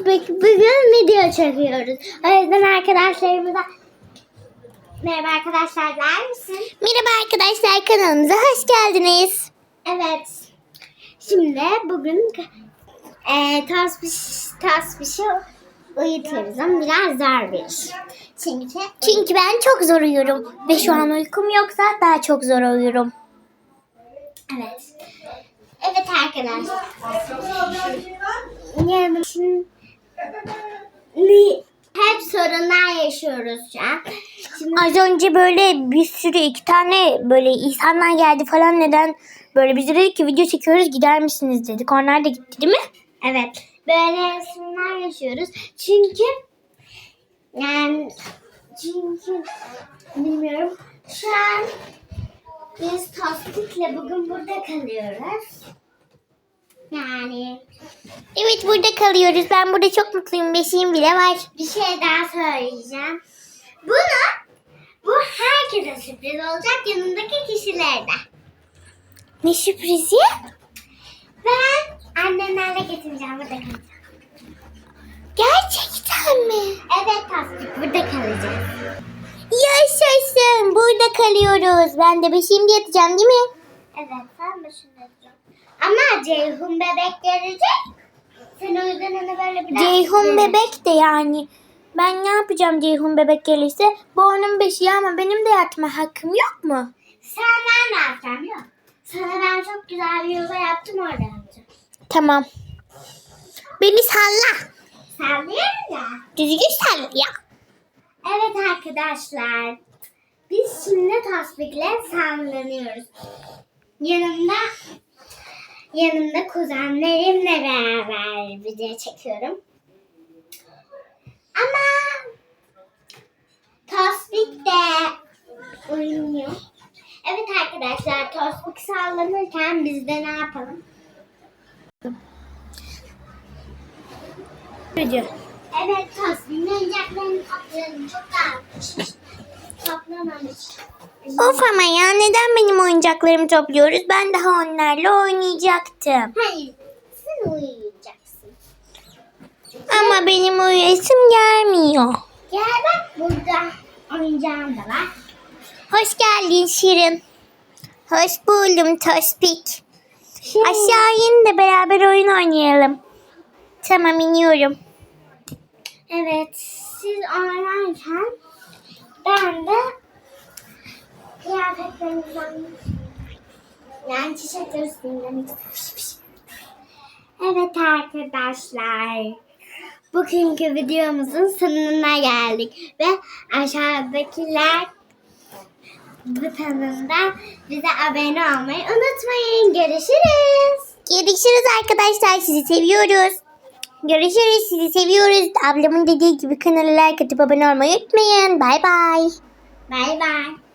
Bugün video çekiyoruz. O yüzden arkadaşlarımıza Merhaba arkadaşlar der misin? Merhaba arkadaşlar kanalımıza hoş geldiniz. Evet. Şimdi bugün e, Tospik, Tospik'i uyutuyoruz ama biraz zor bir iş. Çünkü Çünkü ben çok zor uyuyorum ve şu an uykum yoksa daha çok zor uyuyorum. Evet. Evet arkadaşlar. Yani şimdi hep sorunlar yaşıyoruz şu an. Şimdi Az önce böyle bir sürü iki tane böyle insanlar geldi falan neden böyle biz de dedik ki video çekiyoruz gider misiniz dedik. Onlar da gitti değil mi? evet böyle sorunlar yaşıyoruz. Çünkü yani çünkü bilmiyorum şu an biz Tospik'le bugün burada kalıyoruz. Yani Evet burada kalıyoruz. Ben burada çok mutluyum. Beşiğim bile var. bir şey daha söyleyeceğim. Bunu bu herkese sürpriz olacak yanındaki kişilerde. Ne sürprizi? Ben annemlerle getireceğim burada kalacağım. Gerçekten mi? Evet Tasdik burada kalacağız. Yaşasın. Burada kalıyoruz. Ben de beşiğimde yatacağım değil mi? Evet sen başında dur. Ama Ceyhun bebek gelecek. Sen o yüzden onu böyle biraz... Ceyhun bebek de yani. Ben ne yapacağım Ceyhun bebek gelirse? Bu onun beşiği ama benim de yatma hakkım yok mu? Sen ne yapacağım yok. Sana ben çok güzel bir yoga yaptım orada yapacağım. Tamam. Beni salla. Sallayayım ya. Düzgün salla ya. Evet arkadaşlar. Biz şimdi Tasbik'le sallanıyoruz. Yanımda yanımda kuzenlerimle beraber video çekiyorum. Ama Tasbik de oynuyor. Evet arkadaşlar Tasbik sallanırken biz de ne yapalım? Video. Evet Tasbik'in oyuncaklarını toplayalım. Çok dağılmış. Toplamamış. Of ama ya neden benim oyuncaklarımı topluyoruz? Ben daha onlarla oynayacaktım. Hayır, sen uyuyacaksın. Ama benim uyuyasım gelmiyor. Gel bak burada oyuncağım da var. Hoş geldin Şirin. Hoş buldum Tospik. Şey, Aşağı in de beraber oyun oynayalım. Tamam iniyorum. Evet, siz oynarken ben de yani üstünden Evet arkadaşlar. Bugünkü videomuzun sonuna geldik ve aşağıdakiler butonunda bize abone olmayı unutmayın. Görüşürüz. Görüşürüz arkadaşlar. Sizi seviyoruz. Görüşürüz. Sizi seviyoruz. Ablamın dediği gibi kanala like atıp abone olmayı unutmayın. Bay bay. Bay bay.